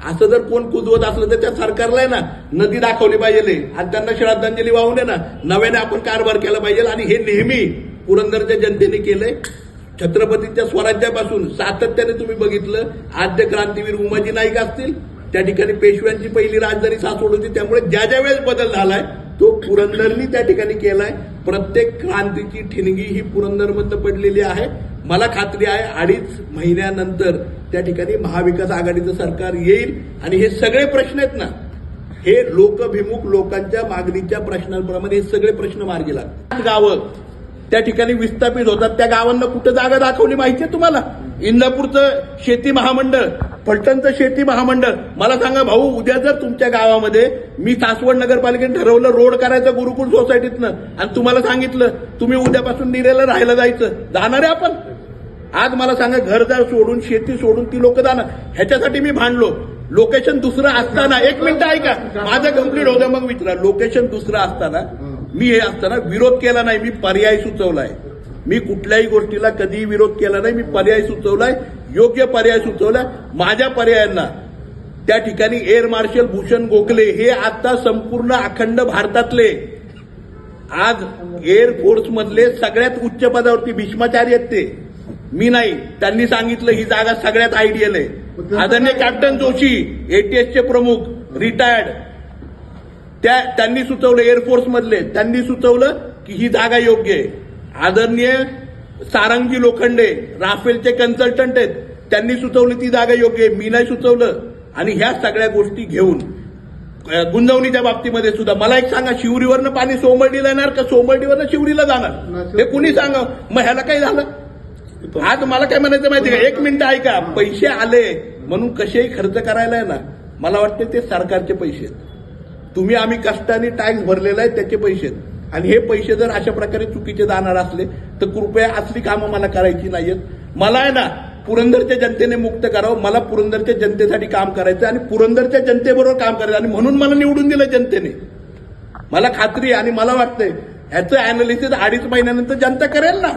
असं जर कोण कुजवत असलं तर त्या सरकारला आहे ना नदी दाखवली पाहिजे. आणि त्यांना श्रद्धांजली वाहून आहे ना नव्याने आपण कारभार केला पाहिजे. आणि हे नेहमी पुरंदरच्या जनतेने केलंय. छत्रपतीच्या स्वराज्यापासून सातत्याने तुम्ही बघितलं आद्य क्रांतीवीर उमाजी नाईक असतील त्या ठिकाणी पेशव्यांची पहिली राजधानी सासवड होती. त्यामुळे ज्या ज्या वेळेस बदल झालाय तो पुरंदरनी त्या ठिकाणी केलाय. प्रत्येक क्रांतीची ठिणगी ही पुरंदरमध्ये पडलेली आहे. मला खात्री आहे अडीच महिन्यानंतर त्या ठिकाणी महाविकास आघाडीचं सरकार येईल. आणि हे सगळे प्रश्न आहेत ना हे लोकभिमुख लोकांच्या मागणीच्या प्रश्नांप्रमाणे हे सगळे प्रश्न मार्गी लागतात. गावं त्या ठिकाणी विस्थापित होतात. त्या गावांना कुठं जागा दाखवली माहिती आहे तुम्हाला? इंदापूरचं शेती महामंडळ. फलटणचं शेती महामंडळ. मला सांगा भाऊ उद्या जर तुमच्या गावामध्ये मी सासवड नगरपालिकेने ठरवलं रोड करायचं गुरुकुल सोसायटीतनं आणि तुम्हाला सांगितलं तुम्ही उद्यापासून निरेला राहायला जायचं. जाणार आहे आपण. आज मला सांगा घरदार सोडून शेती सोडून ती लोक जाणार. ह्याच्यासाठी मी भांडलो. लोकेशन दुसरं असताना एक मिनिट ऐका. माझं कंप्लीट होतं मग विचारा. लोकेशन दुसरं असताना मी हे असताना विरोध केला नाही मी पर्याय सुचवलाय. मी कुठल्याही गोष्टीला कधीही विरोध केला नाही मी पर्याय सुचवलाय. योग्य पर्याय सुचवला. माझ्या पर्यायांना. त्या ठिकाणी एअर मार्शल भूषण गोखले हे आता संपूर्ण अखंड भारतातले. आज एअर फोर्स मधले सगळ्यात उच्च पदावरती भीष्माचार्य आहेत ते. मी नाही. त्यांनी सांगितलं ही जागा सगळ्यात आयडियल आहे. आदरणीय कॅप्टन जोशी एटीएसचे प्रमुख रिटायर्ड त्या त्यांनी सुचवलं एअरफोर्स मधले त्यांनी सुचवलं की ही जागा योग्य आहे. आदरणीय सारंगी लोखंडे राफेलचे कन्सल्टंट आहेत. त्यांनी सुचवली ती जागा योग्य आहे. मी नाही सुचवलं. आणि ह्या सगळ्या गोष्टी घेऊन गुंजवणीच्या बाबतीमध्ये सुद्धा. मला एक सांगा शिवरीवरनं पाणी सोमर्डीला येणार का सोमर्डीवरनं शिवरीला जाणार? हे कुणी सांगा मग ह्याला काय झालं? आज मला काय म्हणायचं माहिती का? एक मिनिट ऐका. पैसे आले म्हणून कसेही खर्च करायला आहे ना मला वाटतं ते सरकारचे पैसे आहेत. तुम्ही आम्ही कष्टाने टॅक्स भरलेला आहे त्याचे पैसे आहेत. आणि हे पैसे जर अशा प्रकारे चुकीचे जाणार असले तर कृपया असली कामं मला करायची नाहीयेत. मला आहे ना पुरंदरच्या जनतेने मुक्त करावं. मला पुरंदरच्या जनतेसाठी काम करायचं आणि पुरंदरच्या जनतेबरोबर काम करायचं आणि म्हणून मला निवडून दिलं जनतेने. मला खात्री आणि मला वाटतंय ह्याचं अनालिसिस अडीच महिन्यानंतर जनता करेल ना.